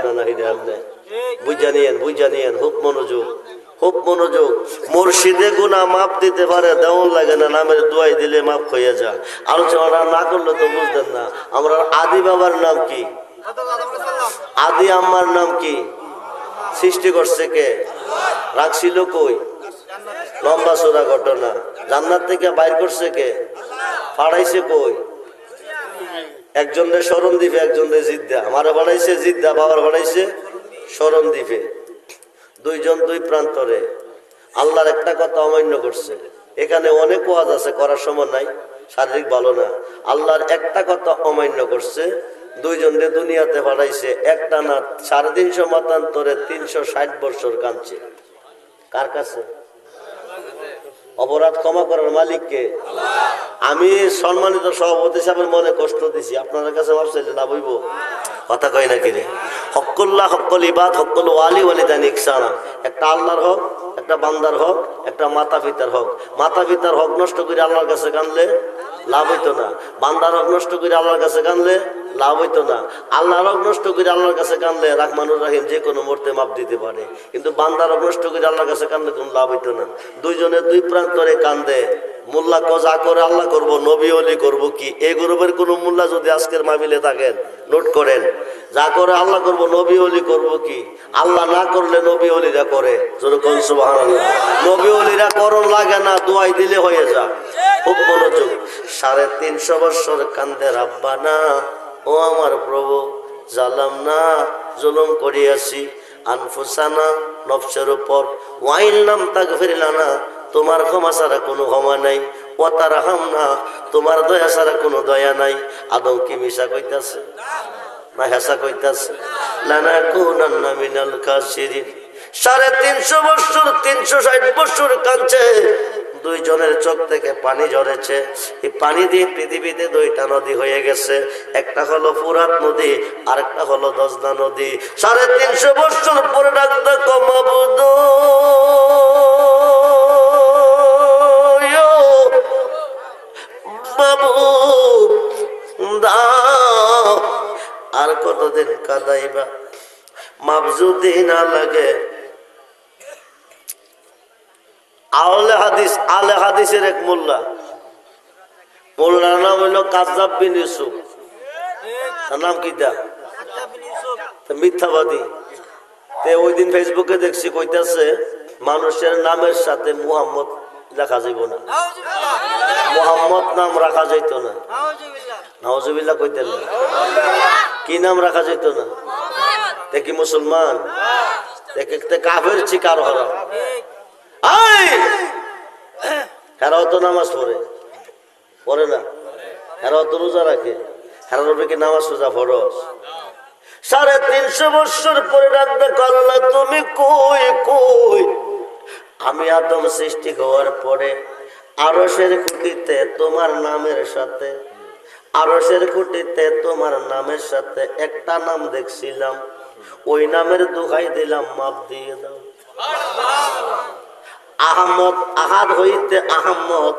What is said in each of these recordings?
আমনে না হিডে বুঝা নিয়েন বুঝা নিয়েন, খুব মনোযোগ খুব মনোযোগ। মুর্শিদে গুনা মাপ দিতে পারে, দেওয়ান লাগে না, নামের দোয়াই দিলে মাপ হয়ে যা আলোচনা না করলে তো বুঝতেন না। আমরা আদি বাবার নাম কি? আদি আম্মার নাম কি? সৃষ্টি করছে কে? রাখছিল কই? লম্বা সোজা ঘটনা। জান্নাত থেকে বাইর করছে কে? ফাড়াইছে কই? একজনের স্মরণ দ্বীপে একজনের জিদ্দা। আমারে বাড়াইছে জিদ্দা, বাবার বাড়াইছে স্মরণ দ্বীপে দুইজন দুই প্রান্তরে। আল্লাহর একটা কথা অমান্য করছে। এখানে অনেক ওয়াজ আছে, করার সময় নাই, শারীরিক ভালো না। আল্লাহর একটা কথা অমান্য করছে দুইজনরে দুনিয়াতে পাঠাইছে একটা না সাড়ে তিনশো মতান্তরে তিনশো ষাট বছর কাঁদছে। কার কাছে? অপরাধ ক্ষমা করার মালিককে। আমি সম্মানিত সভাপতি সাহেবের মনে কষ্ট দিছি। আপনার কাছে ভাবছিলেন না বইব কথা কয় না কিরে? হকল্লা হকল ইবাদ হকল ওয়ালি ওয়ালি দান ইকসানা একটা আল্লাহর হোক, একটা বান্দার হোক, একটা মাতা পিতার হক। মাতা পিতার হক নষ্ট করে আল্লাহর কাছে কানলে লাভ হইতো না। বান্দার হক নষ্ট করে আল্লাহর কাছে কানলে লাভ হইতো না। আল্লাহর হক নষ্ট করে আল্লাহর কাছে কানলে রাহমানুর রাহিম যে কোনো মর্তে মাপ দিতে পারে। কিন্তু বান্দার হক নষ্ট করে আল্লাহর কাছে কানলে কোনো লাভ হইতো না। দুইজনে দুই প্রান্তরে কান্দে। মোল্লা কজা করে আল্লাহ করব, নবী অলি করব কি? এই গ্রুপের কোন মোল্লা যদি আজকের মামিলে থাকেন, নোট করেন। যা করে আল্লাহ করব, নবী অলি করব কি? আল্লাহ না করলে নবী অলিরা করে। নবী অলিরা করণ লাগে না, দোয়াই দিলে হয়ে যা। খুব মনোযোগ। সাড়ে তিনশো বছর কান্দে, রাব্বা না, ও আমার প্রভু, জালাম না, জুলুম করিয়াছি। আনফুসানা, নফসের উপর। ওয়াইন নাম তাক ফিরিলানা তোমার ক্ষমা ছাড়া কোনো ক্ষমা নাই ও তার হাম না তোমার দয়া ছাড়া কোনো দয়া নাই। আদৌ কি মিশা কইতাছে? না হেসা কইতাছে। লানা কুনান্না মিনাল কাসিরিন সাড়ে তিনশো বছর, তিনশো ষাট বছর কাঁদছে। দুইজনের চোখ থেকে পানি ঝরেছে। এই পানি দিয়ে পৃথিবীতে দুইটা নদী হয়ে গেছে। একটা হলো ফুরাত নদী, আরেকটা হলো দজনা নদী। সাড়ে তিনশো বছর পরে ডাক্তার কমাবুদ। বাবু, দাও। আর কতদিন কাদাইবা? মাপ যদি না লাগে। আহলে হাদিস আলে হাদিসের এক মোল্লা। মোল্লার নাম হইল কাজাব বিন ইউসুফ। নাম কিটা তা মিথ্যাবাদী। তে ওই দিন ফেসবুকে দেখছি, কইতাছে, মানুষের নামের সাথে মুহাম্মদ লেখা যাইব না। মোহাম্মদ নাম রাখা যাইত না। নওয়াজুবিল্লাহ কইতেন না। কি নাম রাখা যাইত না? দেখি মুসলমান? দেখে কাফের চিকার হরা হেরাও তো নামাজ পড়ে। পড়ে না? হেরাও তো রোজা রাখে। হেরার কি নামাজ রোজা ফরস সাড়ে তিনশো বছর পরে রাখবে কল্লা তুমি কই কই? আমি আদম সৃষ্টি হওয়ার পরে আরসের খুঁটিতে তোমার নামের সাথে আরসের খুঁটিতে তোমার নামের সাথে একটা নাম দেখছিলাম। ওই নামের দোহাই দিলাম, মাপ দিয়ে দাও। আহমদ আহাদ হইতে আহমদ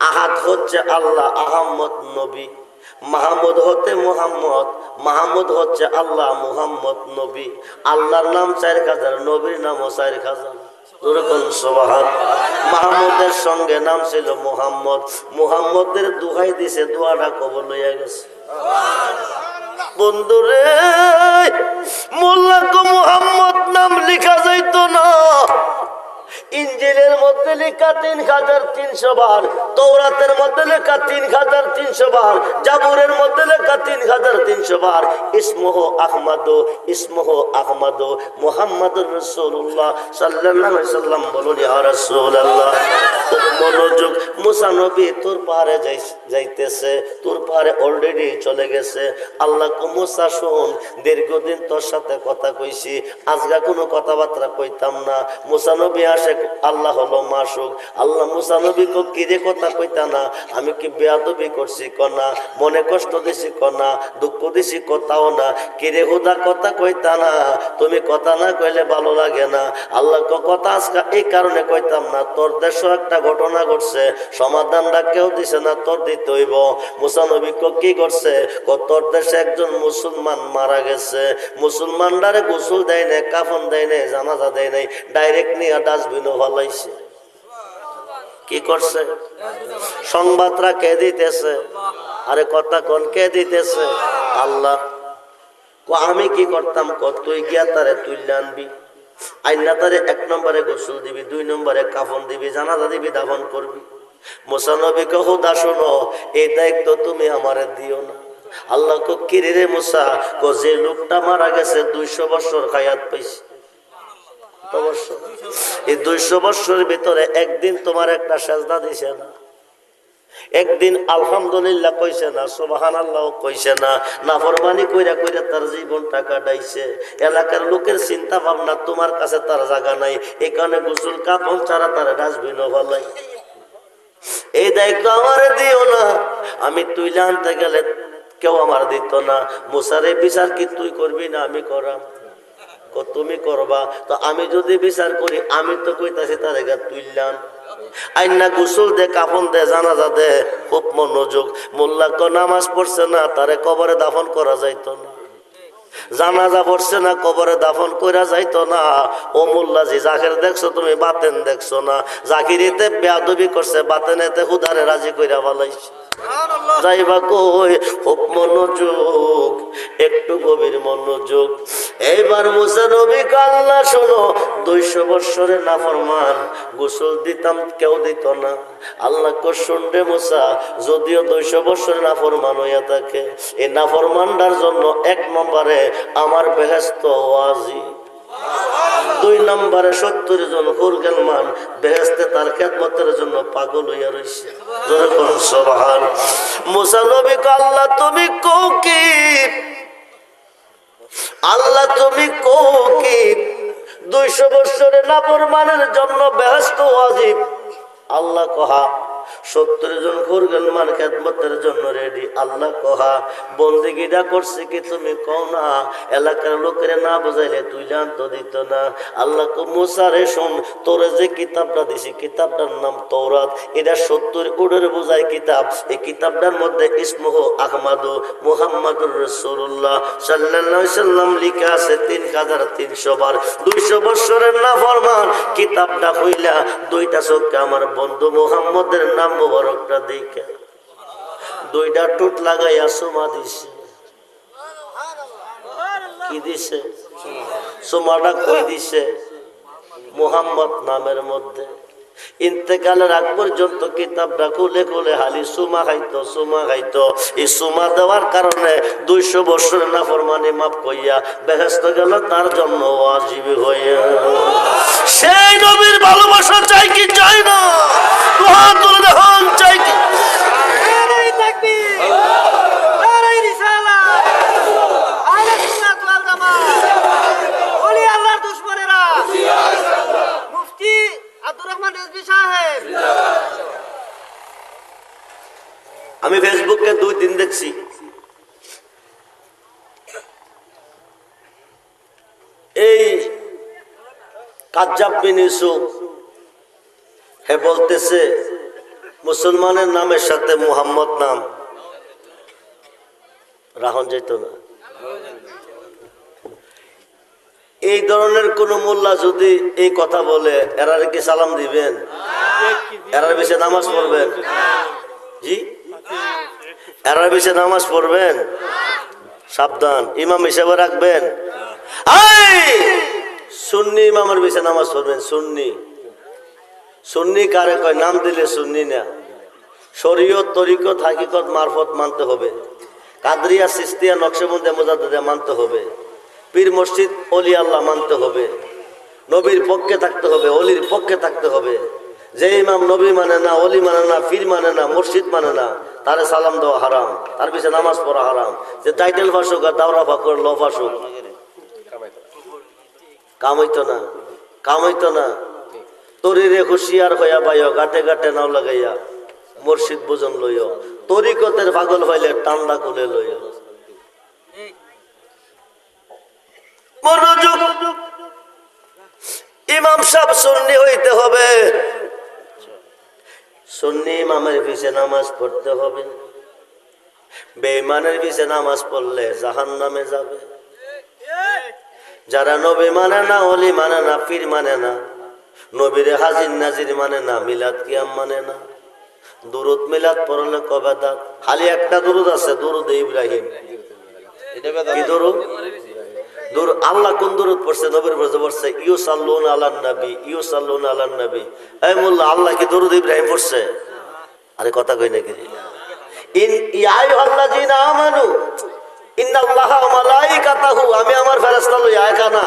আহাদ হচ্ছে আল্লাহ আহমদ নবী। মাহমুদ হতে মোহাম্মদ, মাহমুদ হচ্ছে আল্লাহ, মুহাম্মদ নবী। আল্লাহর নাম চার হাজার, নবীর নামও চার সোবাহান মাহমুদের সঙ্গে নাম ছিল মুহাম্মদ। মুহাম্মদের দুহাই দিছে, দোয়াটা কবল লইয়া গেছে। বন্ধুরে মোল্লাকে মুহাম্মদ নাম লেখা যাইতো না। ইঞ্জিলের মধ্যে লেখা তিন হাজার তিনশো বার তৌরাতের মধ্যে লেখা তিন হাজার তিনশো বার, জাবুরের মধ্যে লেখা তিন হাজার তিনশো বার। ইসমহ আহমদ ইসমহ আহমদ মোহাম্মদ রসুল্লাহ সাল্লাহ সাল্লাম বলুন, ইয়া রসুল্লাহ মুসানবী তোর পাহাড়ে যাইতেছে, তোর পাহাড়ে অলরেডি চলে গেছে। আল্লাহ মুসা, শোন, দীর্ঘদিন তোর সাথে কথা কইছি আজকা কোনো কথাবার্তা কইতাম না। মুসানবী আসে, আল্লাহ হলো মাসুক। আল্লাহ মুসানবী কো কিরে কথা কইতা না? আমি কি বেয়াদবি করছি কনা মনে কষ্ট দিছি কনা দুঃখ দিছি কথাও না। কিরে হুদা কথা কইতা না? তুমি কথা না কইলে ভালো লাগে না। আল্লাহ কথা আজকা এই কারণে কইতাম না। তোর দেশও একটা ঘটনা ঘটছে। সমাধানটা কেউ দিছে না, তোর দিতে হইব। ক কি করছে? তোর দেশে একজন মুসলমান মারা গেছে। মুসলমানটারে গোসল দেয় নাই, কাফন দেয় নাই, জানাজা দেয় নাই, ডাইরেক্ট নিয়ে ডাস্টবিনও ভালাইছে কি করছে? সংবাদরা কে দিতেছে? আরে কথা কোন, কে দিতেছে? আল্লাহ। আমি কি করতাম? ক, তুই গিয়া তারে তুইলে আনবি। আইনা তারে এক নম্বরে গোসল দিবি, দুই নম্বরে কাফন দিবি, জানাজা দিবি, দাফন করবি। মোসানবী কহ দা শোনো, এই দায়িত্ব তুমি আমারে দিও না। আল্লাহ কো, কিরে রে মুসা, কো যে লোকটা মারা গেছে দুইশো বছর খায়াত পাইছে। এই দুইশো বছরের ভিতরে একদিন তোমার একটা সেজদা দিছে না। একদিন আলহামদুলিল্লাহ কইছে না সোবাহান আল্লাহ কইছে না কইরা কইরা তার জীবনটা কাটাইছে। এলাকার লোকের চিন্তা ভাবনা তোমার কাছে তার জায়গা নাই কারণে গোসল কাপন ছাড়া তার ডাস্টবিনও ভালাই এই দায়িত্ব আমার দিও না। আমি তুইলে আনতে গেলে কেউ আমার দিত না। মুসারে বিচার কি তুই করবি না আমি করাম? তুমি করবা। তো আমি যদি বিচার করি, আমি তো কইতাছি তার গা তুইলাম আইনা গোসল দে, কাফন দে, জানাজা দে, খুব মনোযোগ। মোল্লা নামাজ পড়ছে না, তারে কবরে দাফন করা যাইতো না। জানাজা পড়ছে না কবরে দাফন কইরা যাইতো না। ও মোল্লা জি জাকের দেখছ তুমি বাতেন দেখছ না। জাকিরিতে বেয়াদবি করছে বাতেনেতে হুদারে রাজি কইরা বলাইছে যাইবা কই খুব মনোযোগ একটু গভীর মনোযোগ। এইবার মুসা নবী কাল্লা শোনো দুইশো বৎসরে নাফরমান গোসল দিতাম কেউ দিত না। আল্লাহ কোশন রে মুসা যদিও দুইশো বৎসরে নাফরমান হইয়া থাকে এই নাফরমানটার জন্য এক নম্বরে আমার বেহেস্ত ওয়াজি। দুই নম্বরে সত্তর জন হুরগেলমান বেহেস্তে তার খেদমতের জন্য পাগল হইয়া রয়েছে মুসা নবী কো, আল্লাহ তুমি কৌকি আল্লাহ তুমি কি দুইশো বৎসরে নাফরমানের জন্য ব্যস্ত আজিব। আল্লাহ কহা সত্তর জন ফুরগেল মান খেদমতের জন্য রেডি আল্লাহ কহা, বন্দিগিরা করছে কি তুমি কও না? এলাকার লোকের না বুঝাইলে তুই জানতো দিত না। আল্লাহ কো মুসারে শোন, তোরে যে কিতাবটা দিছি, কিতাবটার নাম তৌরাত এটা সত্তর উড়ের বোঝায় কিতাব। এই কিতাবটার মধ্যে ইসমহ আহমাদু মুহাম্মাদুর রসুল্লাহ সাল্লাল্লাহু সাল্লাম লিখা আছে তিন হাজার তিনশো বার। দুইশো বৎসরের না ফরমান কিতাবটা হইলা দুইটা চোখে আমার বন্ধু মুহাম্মদের নাম মুবারকটা দেখে। দুইটা টুট লাগাইয়া সোমা দিছে। কি দিছে? সোমাটা কই দিছে? মুহাম্মদ নামের মধ্যে। ইন্তেকালের আগ পর্যন্ত কিতাবটা খুলে খুলে হালি সুমা খাইতো সুমা খাইতো। এই সুমা দেওয়ার কারণে দুইশো বছর না ফরমানি মাফ কইয়া বেহেস্ত গেল, তার জন্য ওয়াজিবি হইয়া। সেই নবীর ভালোবাসা চাই কি চাই না দুহাত তুলে দেখান চাই কি নারাই তাকবীর নারাই রিসালাত আহলে সুন্নাত ওয়াল জামাত ওলি আল্লাহর দুশমনেরা মুফতি আব্দুর রহমান রেজভী সাহেব আমি ফেসবুকে দুই দিন দেখছি এই কাজ্জাব বিন ইউসুফ। হে বলতেছে, মুসলমানের নামের সাথে মুহাম্মদ নাম। রাহন যেত না। এই ধরনের কোন মোল্লা যদি এই কথা বলে, এরারে কি সালাম দিবেন? এরার বেশি নামাজ পড়বেন? জি? এরার বেশি নামাজ পড়বেন? সাবধান, ইমাম হিসেবে রাখবেন। আই! সুন্নি ইমামের বেশি নামাজ পড়বেন, সুন্নি। সুন্নি কারে কয়? নাম দিলে সুন্নি না। শরীয়ত, তরিকত, হাকিকত, মারফত মানতে হবে। কাদরিয়া, সিস্তিয়া, নকশবন্দে মোজাদ্দে মানতে হবে। পীর মসজিদ, অলি আল্লাহ মানতে হবে। নবীর পক্ষে থাকতে হবে, অলির পক্ষে থাকতে হবে। যে ইমাম নবী মানে না, অলি মানে না, পীর মানে না মসজিদ মানে না, তারে সালাম দেওয়া হারাম। তার পিছনে নামাজ পড়া হারাম। যে টাইটেল ফাঁসুক আর দাওরা ফাঁকুর ল কামাইতো না কামাইতো না। তরিরে হুশিয়ার হইয়া বাইয় গাটে গাটে নাও লাগাইয়া মুর্শিদ বুজন লইয় তরিকতের পাগল হইলে টান্ডা কুলে মনোযোগ। ইমাম সাহেব সুন্নি হইতে হবে। সুন্নি ইমামের পিছে নামাজ পড়তে হবে। বেঈমানের পিছে নামাজ পড়লে জাহান নামে যাবে। যারা নবী মানে না অলি মানে না, পীর মানে না, নবীরে হাজির নাজির মানে না, মিলাদ কিয়াম মানে না। দুরুদ মিলাদ পড়লে কবে দাঁত? খালি একটা দুরুদ আছে, দুরুদ ইব্রাহিম। কি দুরুদ? দুর আল্লাহ কোন দুরুদ পড়ছে? নবীর পড়ছে পড়ছে ইউ সাল্লুন আলান নবী ইউ সাল্লুন আলান নবী। এই মোল্লা, আল্লাহ কি দুরুদ ইব্রাহিম পড়ছে? আরে কথা কই নাকি? ইন, ইয়া আইয়ুহাল্লাযীনা আমানু মালাইকাতাহু, আমি আমার ফেরেশতা লই একা না।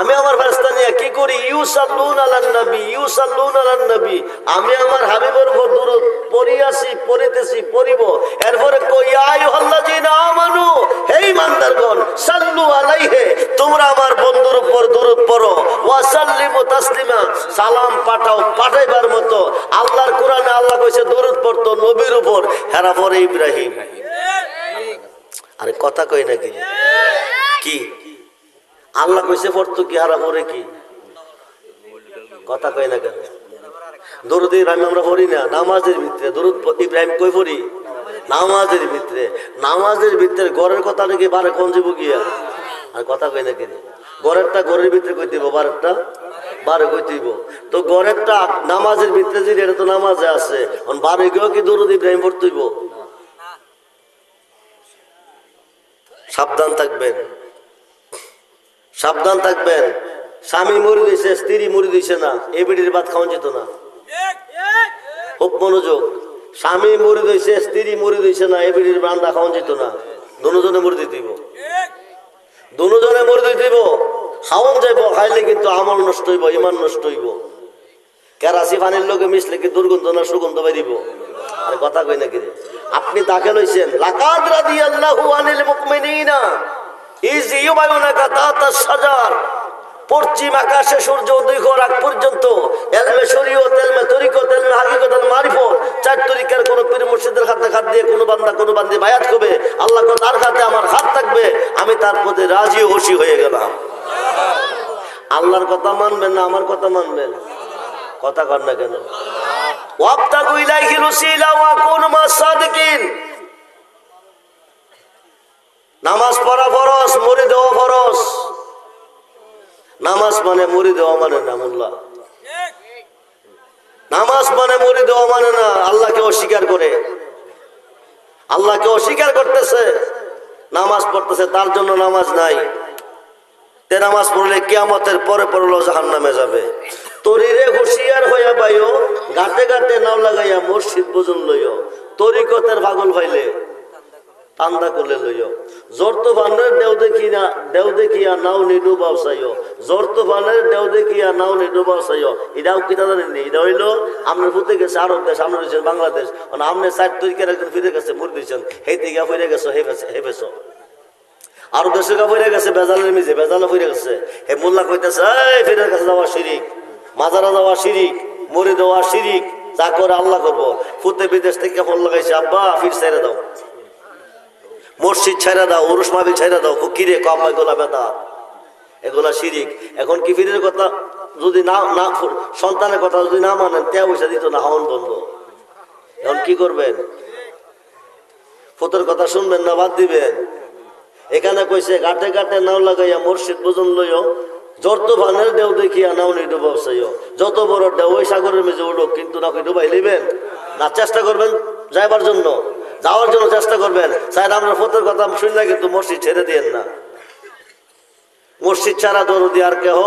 আমি আমার ফেরেশতা নিয়ে কি করি? ইউসাল্লুন আলান নবী, ইউসাল্লুন আলান নবী। আমি আমার হাবিবের উপর দরুদ পড়িয়াছি, পড়িতেছি, পড়িব। এরপরে কই আইয়ুহাল্লাযীনা আমানু, হে ইমানদারগণ সাল্লু আলাইহি, তোমরা আমার বন্ধুর উপর দরুদ পড়ো। ওয়া সাল্লিমু তাসলিমা, সালাম পাঠাও, পাঠাইবার মতো। আল্লাহর কোরআনে আল্লাহ কইছে, দরুদ পড়তো নবীর উপর, হেরা পরে ইব্রাহিম। আরে কথা কই নাকি? কি? আল্লাহ কইছে পড়তো কি হারা পরে কি? কথা কই না কেন? দরুদ ইব্রাহিম আমরা পড়ি না, নামাজের ভিতরে। দরুদ ইব্রাহিম কই পড়ি? নামাজের ভিতরে। নামাজের ভিতরে ঘরের কথা নাকি বারে কোন যাব গিয়া আর? কথা কই না কেন? ঘরেরটা ঘরের ভিতরে কই দিব, বারেরটা? বারে কই দিব? তো ঘরেরটা নামাজের ভিতরে যদি এটা তো নামাজে আছে বারে গিয়েও কি দরুদ ইব্রাহিম পড়তেইব সাবধান থাকবেন। সাবধান থাকবেন। স্বামী মরে দিয়েছে স্ত্রী মরে দিয়েছে না এ বিড়ির ভাত খাওয়া যেত না। খুব মনোযোগ। স্বামী মরে দিয়েছে স্ত্রী মরে দিয়েছে না এ বিড়ির রান্না খাওয়া যেত না। দুজনে মরে দিব দুজনে মরে দিব খাওয়ান যাইব, খাইলে কিন্তু আমল নষ্ট হইব ইমান নষ্ট হইব। কেরাসি পানির লোকে মিশলে কি দুর্গন্ধ না সুগন্ধ বেরিব? আরে কথা কই নাকি রে? আপনি দাখিল হইছেন লাকাদ রাদিয়াল্লাহু আনিল মুমিনিনা ইজ ইউবায়ুনাকা তাতাস সাজার পশ্চিম আকাশে সূর্য উদয় হওয়ার আগ পর্যন্ত এলমে শরীয়ত, এলমে তরিকত, এলমে হাকিকত, এলমে মারিফত, চার তরিকার কোন পীর মুর্শিদের হাতে হাত দিয়ে কোনো বান্দা, কোনো বান্দি বায়াত করবে। আল্লাহ তার হাতে আমার হাত থাকবে, আমি তার প্রতি রাজি খুশি হয়ে গেলাম। আল্লাহর কথা মানবেন না, আমার কথা মানবেন? কথা কর না কেন? নামাজ পড়া ফরজ, মুড়ি দেওয়া ফরজ। নামাজ মানে মুড়ি দেওয়া মানে না নামাজ মানে মুড়ি দেওয়া মানে না, আল্লাহকে অস্বীকার করে। আল্লাহকে অস্বীকার করতেছে, নামাজ পড়তেছে, তার জন্য নামাজ নাই। তে নামাজ পড়লে কিয়ামতের পরে পড়ল জাহান নামে যাবে। তরিরে হুশিয়ার হইয়া বাইও গাতে গাতে নাও লাগাইয়া মসজিদ বুঝুন লইও। তরিকতের পাগল হইলে তান্দা করলে লইও। জোর তো বানের দেও দেখিয়া দেও দেখিয়া নাও নিডু বাউসাইও জোর তো বানের দেও দেখিয়া নাও নিডু বাউসাইও এটাও কিতা জানেননি এটা হইল আপনার ফুটে গেছে আরব দেশ আমরা রয়েছেন বাংলাদেশ। মানে আপনি চার তরিকার একজন ফিরে গেছে মুর দিয়েছেন সেই থেকে ফিরে গেছো, হে হে বেছো আরও দেশে গা ফিরে গেছে, বেজালের মিজে বেজালে ফিরে গেছে। হে মোল্লা কইতেছে, এই ফিরে গেছে যাওয়া শিরিক। মাজারা যাওয়া শিরিক মরে দেওয়া শিরিক, যা করে আল্লাহ করব। ফুতে বিদেশ থেকে ফোন লাগাইছে, আব্বা, ফির ছেড়ে দাও। মসজিদ ছেড়ে দাও উরুস মাহবিল ছেড়ে দাও। কিরে কম এগুলা বেদা? এগুলা শিরিক। এখন কি ফিরের কথা? যদি না না, সন্তানের কথা যদি না মানেন তে পয়সা দিত না, হাওন বন্ধ। এখন কি করবেন? ফুতের কথা শুনবেন না, বাদ দিবেন। এখানে কইছে গাটে গাটে নাও লাগাইয়া মসজিদ বুঝন লইও। যত ভানের দেও দেখিয়া নাও নি ডুবাইও যত বড় দেও ওই সাগরের মেঝে উঠুক কিন্তু না কি ডুবাই লিবেন না চেষ্টা করবেন যাইবার জন্য? যাওয়ার জন্য চেষ্টা করবেন? স্যার আমরা ফতের কথা শুনলে কিন্তু মসজিদ ছেড়ে দিয়েন না। মসজিদ ছাড়া দরদি আর কেহ?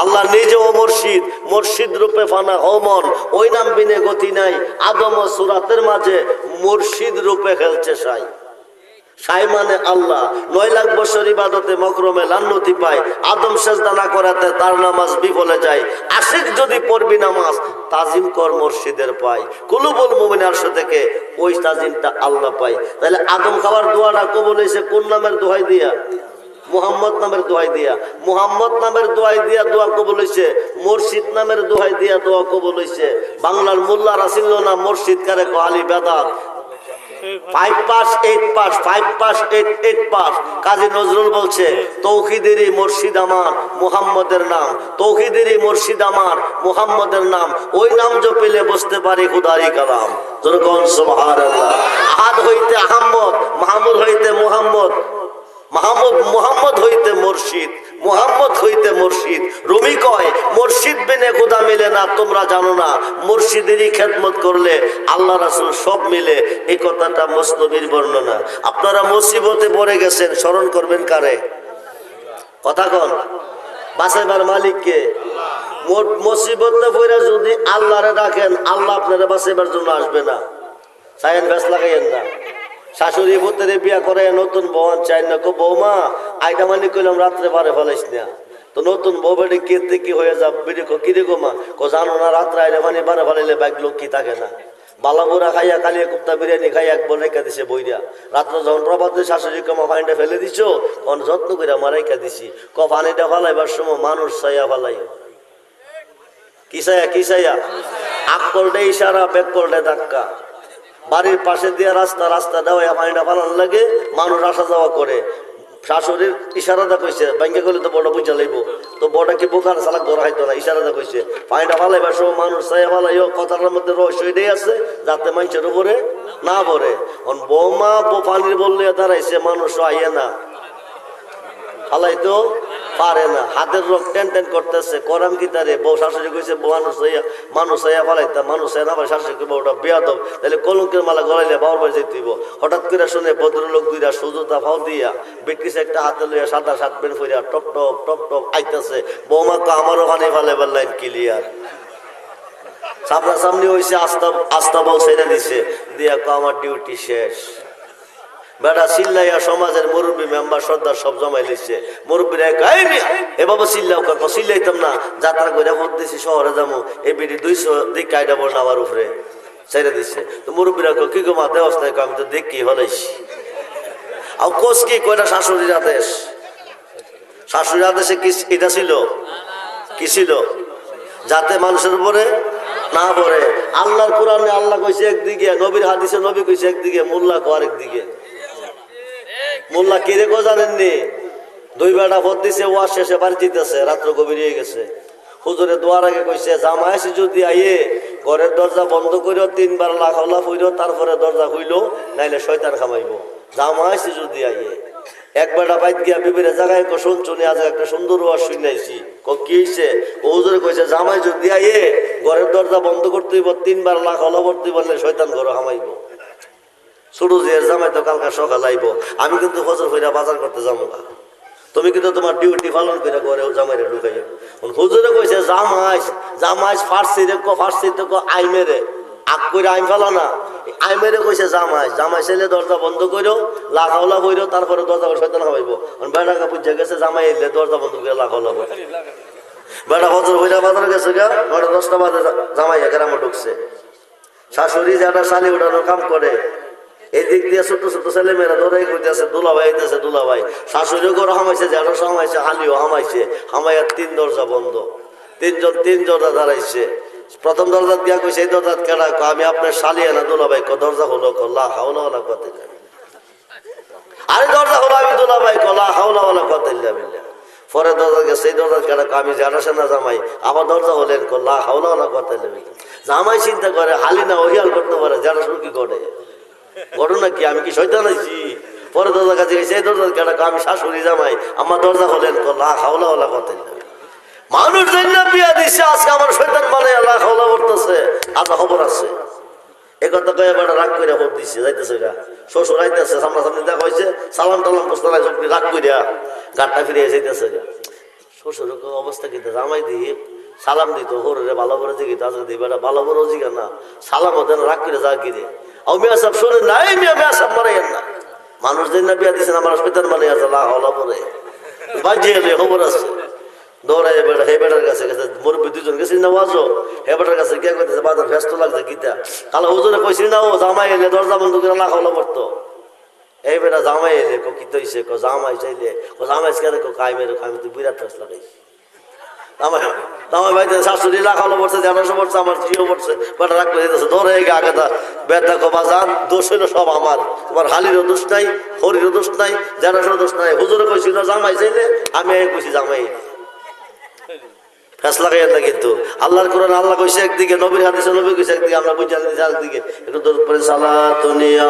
আল্লাহ নিজে ও মসজিদ মসজিদ রূপে ফানা হমন ওই নাম বিনে গতি নাই। আদম ও সুরাতের মাঝে মসজিদ রূপে খেলছে সাই। মানে আল্লাহ। নয় লাখ বছর ইবাদতে মকরমে লান্নতি পায়, আদম সেজদা না করাতে তার নামাজ বিফলে যায়। আশিক যদি পড়বি নামাজ, তাজিম কর মসজিদের পায়। থেকে ওই তাজিমটা আল্লাহ পায়। তাহলে আদম খাবার দোয়াটা কবল হয়েছে কোন নামের দোহাই দিয়া? মুহাম্মদ নামের দোয়াই দিয়া। মুহাম্মদ নামের দোয়াই দিয়া দোয়া কবল হইছে মুর্শিদ নামের দোয়াই দিয়া দোয়া কবল হইছে বাংলার মোল্লা রাসিল না মুর্শিদ কারে কো বেদাত। Five pass eight pass five pass eight eight pass Kazi Nazrul বলছে, তৌহিদেরই মুর্শিদ আমার, মুহাম্মদের নাম। তৌহিদেরই মুর্শিদ আমার, মুহাম্মদের নাম। ওই নাম যে পেলে বুঝতে পারি খুদারি কালাম। যেরকম সুবহানাল্লাহ। আহাদ হইতে আহম্মদ, মাহমুদ হইতে মুহাম্মদ। মাহমুদ, মুহাম্মদ হইতে মুর্শিদ। মুহাম্মদ হইতে মুর্শিদ। রুমি কয়, মুর্শিদ বিনে খোদা মিলে না, তোমরা জানো না। মুর্শিদেরই খেদমত করলে আল্লাহ রাসুল সব মিলে এই কথাটা মসনবীর বর্ণনা। আপনারা মুসিবতে পড়ে গেছেন, স্মরণ করবেন কারে? কথা কন। বাসাইবার মালিককে মুসিবতে পড়ে যদি আল্লাহরে ডাকেন, আল্লাহ আপনারা বাসাইবার জন্য আসবে না। সাইন ব্যাস লাগাইয়েন না। শাশুড়ি পুত্রে বিয়া করে, নতুন বউন চাই না বৌমা। আইটা মানে কইলাম, রাত্রে বারে ফেলাইস না। তো নতুন বউ বেড়ে কেতে কি হয়ে যা বেড়ে কো কিরে গো মা? কো জানো না, রাত্রে আইলে মানে বারে ফেলাইলে বাইক লোক কি থাকে না? বালাবুরা খাইয়া কালিয়া কুপ্তা বিরিয়ানি খাইয়া একবার রেখা দিছে বইরা। রাত্রে যখন প্রবাদ শাশুড়ি কমা ফাইনটা ফেলে দিছো? তখন যত্ন করে আমার রেখা দিছি। ক পানিটা ফালাইবার সময় মানুষ চাইয়া ফালাই কি চাইয়া কি চাইয়া আক করলে ইশারা করলে ধাক্কা। বাড়ির পাশে দিয়ে রাস্তা রাস্তা দেওয়া পানিটা ফালানো লাগে, মানুষ আসা যাওয়া করে। শাশুড়ির ইশারাদা কইছে ব্যাংকে করলে তো বড় বুঝা লাগবো তো বড় কি বোকার সালাক ধরা হইতো না ইশারাদা কইছে পানিটা ফালাইবার সময় মানুষ চাই ফালাইও, কথাটার মধ্যে রহস্য এটাই আছে, যাতে মানুষের উপরে না ভরে এখন বৌমা পানির বললে, দাঁড়াইছে, মানুষ আইয়ে না। ফালাইতো। পারে না। হাতের রোগ টেন টেন করতেছে। করাম কি তারে? বউ শাশুড়ি কইছে, বউ, মানুষ হইয়া মানুষ হইয়া ফালাইতা। মানুষ হইয়া না শাশুড়ি কইব, ওটা বেয়াদব। তাহলে কলঙ্কের মালা গলাইলে বাবার বাড়ি যেতে হইব হঠাৎ করে শুনে ভদ্রলোক দুইরা সুজতা ফাও দিয়া বেটিস একটা হাতে লইয়া সাদা শার্ট প্যান্ট ফইরা টপ টপ টপ টপ আইতাছে। বৌমা কো আমার ওখানে ফালাইবার লাইন ক্লিয়ার। সামনা সামনি হয়েছে আস্তা আস্তা বল ছেড়ে দিছে। দিয়া আমার ডিউটি শেষ। বেটা চিল্লাইয়া সমাজের মুরব্বী মেম্বার সর্দার সব জমাই লিখছে মুরব্বীরা এ বাবা চিল্লাও কাকো চিল্লাইতাম না। যাত্রা করে ভোট দিছি, শহরে যাব এই বিডি দুইশো দিক কায়দা বল আমার উপরে। ছেড়ে দিচ্ছে তো মুরব্বীরা কি গো মা, দেওয়াস নাই? আমি তো দেখি, হলাইছি। আর কোচ কি? কয়টা শাশুড়ির আদেশ। শাশুড়ির আদেশে কি, এটা ছিল? কি ছিল? যাতে মানুষের উপরে না পড়ে। আল্লাহর কোরআনে আল্লাহ কইছে একদিকে, নবীর হাদিসে নবী কইছে একদিকে, মোল্লা কো আরেকদিকে। মোল্লা কিরে গো জানেননি? দুই বেটা ভোট দিছে ওয়ার শেষে বাড়ি জিতেছে রাত্র গভীর হয়ে গেছে। হুজুরে দোয়ার আগে কইছে, জামাই আসি যদি আইয়ে, ঘরের দরজা বন্ধ করিও, তিনবার লাখ লাফ হইল তারপরে দরজা হইল নাইলে শয়তান খামাইব। জামাই আসি যদি আইয়ে, এক বেটা বাইত গিয়া বিবিরে জায়গায় কো শুনছুনি আজ একটা সুন্দর ওয়াজ শুনাইছি কো, কি হইছে? ও হুজুরে কইছে, জামাই যদি আইয়ে, ঘরের দরজা বন্ধ করতে হইব, তিনবার লাখ হলবর্তি বললে শয়তান ঘর হামাইব ছোট যে জামাই তো কালকা সকাল আইব, আমি কিন্তু ফজর হইরা বাজার করতে যাব না। তুমি কিন্তু তোমার ডিউটি পালন করে ঘরে জামাইরে ঢুকাই হুজুরে কইছে, জামাই জামাই ফার্সি রে কো, ফার্সি তো কো আই মেরে আগ করে আইন ফেলা না। আই মেরে কইছে, জামাই জামাই ছেলে দরজা বন্ধ করো লাখাওলা বইরো তারপরে দরজা শয়তান হইব বেড়া কাপড় গেছে, জামাই এলে দরজা বন্ধ করে লাখাওলা বই বেড়া ফজর হইরা বাজার গেছে গা ঘরে দশটা বাজে জামাই গ্রামে ঢুকছে। শাশুড়ি যারা শালি উঠানোর কাম করে এই দিক দিয়ে ছোট ছোট ছেলে মেয়েরা দৌড়াই করতেছে দুলাভাই আইতেছে দুলাভাই। শাশুড়িও ঘর হামাইছে জেঠা হামাইছে হালিও হামাইছে। হামাইয়ার তিন দরজা বন্ধ। তিনজন তিন দরজা দাঁড়াইছে। প্রথম দরজা দিয়া কইছে এই দরজা কয়, আমি আপনার শালিয়া না ক দরজা হলো? কল্লা হাওলা ওলা কথা আরে দরজা হলো আমি দুলাভাই। কলা হাওলা ওলা কথা পরে দরজা গেছে এই দরজা কয়, আমি জানা সেনা জামাই। আমার দরজা হলেন কল্লা হাওলা ওলা কথা জামাই চিন্তা করে হালি না ওহিয়াল করতে পারে শুরু কি করে? ঘটনা কি? আমি কি শৈতান আছি? পরে দরজা কাছে গেছে দরজা কেন আমি শাশুড়ি জামাই, আমার দরজা হলেন লা হাওলা ওলা কথা মানুষ বিয়া দিচ্ছে আজকে আমার শৈতান মানে আল্লাহ হাওলা করতেছে। আজ খবর আছে। এ কথা কয়ে বেটা রাগ করে ভোট দিচ্ছে যাইতেছে গা। শ্বশুর আইতেছে, সামনাসামনি দেখা হয়েছে সালাম টালাম সব রাগ করিয়া গাড়টা যাইতেছে গা। শ্বশুরের কো অবস্থা কি জামাই দিয়ে সালাম দিত, হরে ভালো করে জিগি দিই বেটা ভালো করে জিগা না। সালাম ওদের রাগ করে যা কিরে ও মিয়া সাহেব শোনে নাই মিয়া মিয়া সাহেব মারাইয়েন না। মানুষ দিন না বিয়া দিচ্ছেন আমার হসপিটাল মানে আছে, লা হলা পরে। বাজিয়ে যে খবর আছে। দৌড়াই বেটা, হে বেটার কাছে গেছে, মুরব্বী দুজন গেছি, না, ওয়াজো। হে বেটার কাছে গিয়ে কইতেছে বাজার ব্যস্ত লাগছে, কিতা? কালা হুজুরে কইছি না ও জামাই এলে দরজা বন্ধ করে লা হলা পড়তো এই বেটা জামাই এলে কো কি তৈছে কো জামাই চাইলে। কো জামাই কো কাই মেরে কাই তুই বিরাট ফেস লাগাইছি আমার আমার বাড়িতে শাশুড়ি রাখালো পড়ছে জানাশো পড়ছে, আমার জিও পড়ছে, বেটা দিতেছে, ধরে গাগাটা বেটা কবা যান দোষ হইল সব আমার। তোমার হালিরও দোষ নাই, হরিরও দোষ নাই জানাশোর দোষ নাই। হুজুরে কইছিল জামাই চাইলে? আমি এই কইছি, জামাই ফেসলা খাইয়েন না কিন্তু। আল্লাহর কোরআন আল্লাহ কইছে একদিকে, নবীর হাদিসে নবী কইছে একদিকে, আমরা বুঝে দিছি একদিকে একটু দূর পরে সালাতুনিয়া